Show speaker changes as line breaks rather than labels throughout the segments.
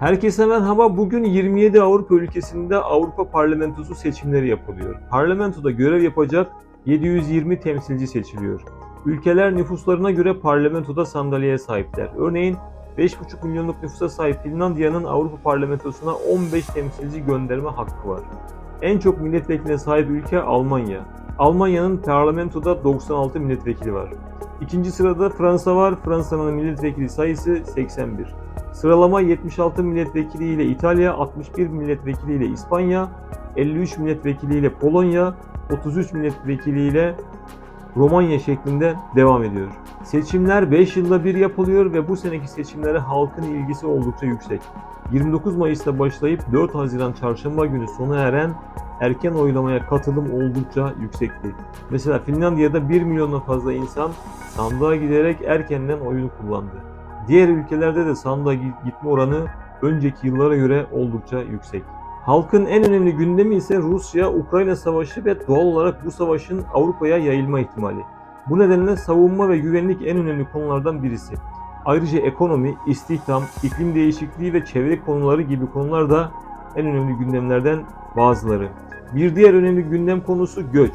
Herkese merhaba. Bugün 27 Avrupa ülkesinde Avrupa Parlamentosu seçimleri yapılıyor. Parlamentoda görev yapacak 720 temsilci seçiliyor. Ülkeler nüfuslarına göre parlamentoda sandalyeye sahipler. Örneğin 5,5 milyonluk nüfusa sahip Finlandiya'nın Avrupa Parlamentosu'na 15 temsilci gönderme hakkı var. En çok milletvekiline sahip ülke Almanya. Almanya'nın parlamentoda 96 milletvekili var. İkinci sırada Fransa var. Fransa'nın milletvekili sayısı 81. Sıralama 76 milletvekili ile İtalya, 61 milletvekili ile İspanya, 53 milletvekili ile Polonya, 33 milletvekili ile Romanya şeklinde devam ediyor. Seçimler 5 yılda bir yapılıyor ve bu seneki seçimlere halkın ilgisi oldukça yüksek. 29 Mayıs'ta başlayıp 4 Haziran çarşamba günü sona eren erken oylamaya katılım oldukça yüksekti. Mesela Finlandiya'da 1 milyondan fazla insan sandığa giderek erkenden oyunu kullandı. Diğer ülkelerde de sandığa gitme oranı önceki yıllara göre oldukça yüksek. Halkın en önemli gündemi ise Rusya-Ukrayna savaşı ve doğal olarak bu savaşın Avrupa'ya yayılma ihtimali. Bu nedenle savunma ve güvenlik en önemli konulardan birisi. Ayrıca ekonomi, istihdam, iklim değişikliği ve çevre konuları gibi konular da en önemli gündemlerden bazıları. Bir diğer önemli gündem konusu göç.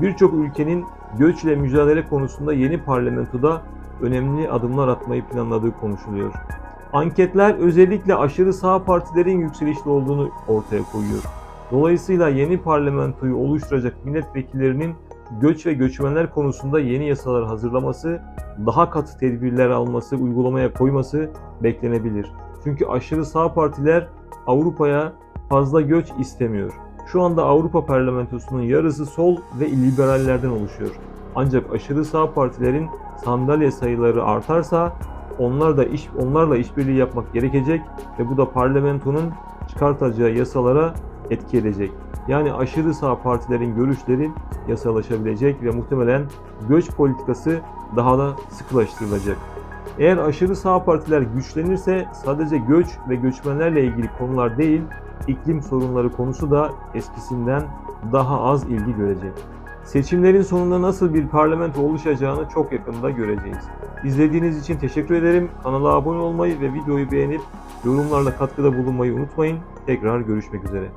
Birçok ülkenin göçle mücadele konusunda yeni parlamentoda önemli adımlar atmayı planladığı konuşuluyor. Anketler özellikle aşırı sağ partilerin yükselişli olduğunu ortaya koyuyor. Dolayısıyla yeni parlamentoyu oluşturacak milletvekillerinin göç ve göçmenler konusunda yeni yasalar hazırlaması, daha katı tedbirler alması, uygulamaya koyması beklenebilir. Çünkü aşırı sağ partiler Avrupa'ya fazla göç istemiyor. Şu anda Avrupa Parlamentosu'nun yarısı sol ve liberallerden oluşuyor. Ancak aşırı sağ partilerin sandalye sayıları artarsa onlar da iş onlarla işbirliği yapmak gerekecek ve bu da parlamentonun çıkartacağı yasalara etki edecek. Yani aşırı sağ partilerin görüşleri yasalaşabilecek ve muhtemelen göç politikası daha da sıkılaştırılacak. Eğer aşırı sağ partiler güçlenirse sadece göç ve göçmenlerle ilgili konular değil, iklim sorunları konusu da eskisinden daha az ilgi görecek. Seçimlerin sonunda nasıl bir parlamento oluşacağını çok yakında göreceğiz. İzlediğiniz için teşekkür ederim. Kanala abone olmayı ve videoyu beğenip yorumlarla katkıda bulunmayı unutmayın. Tekrar görüşmek üzere.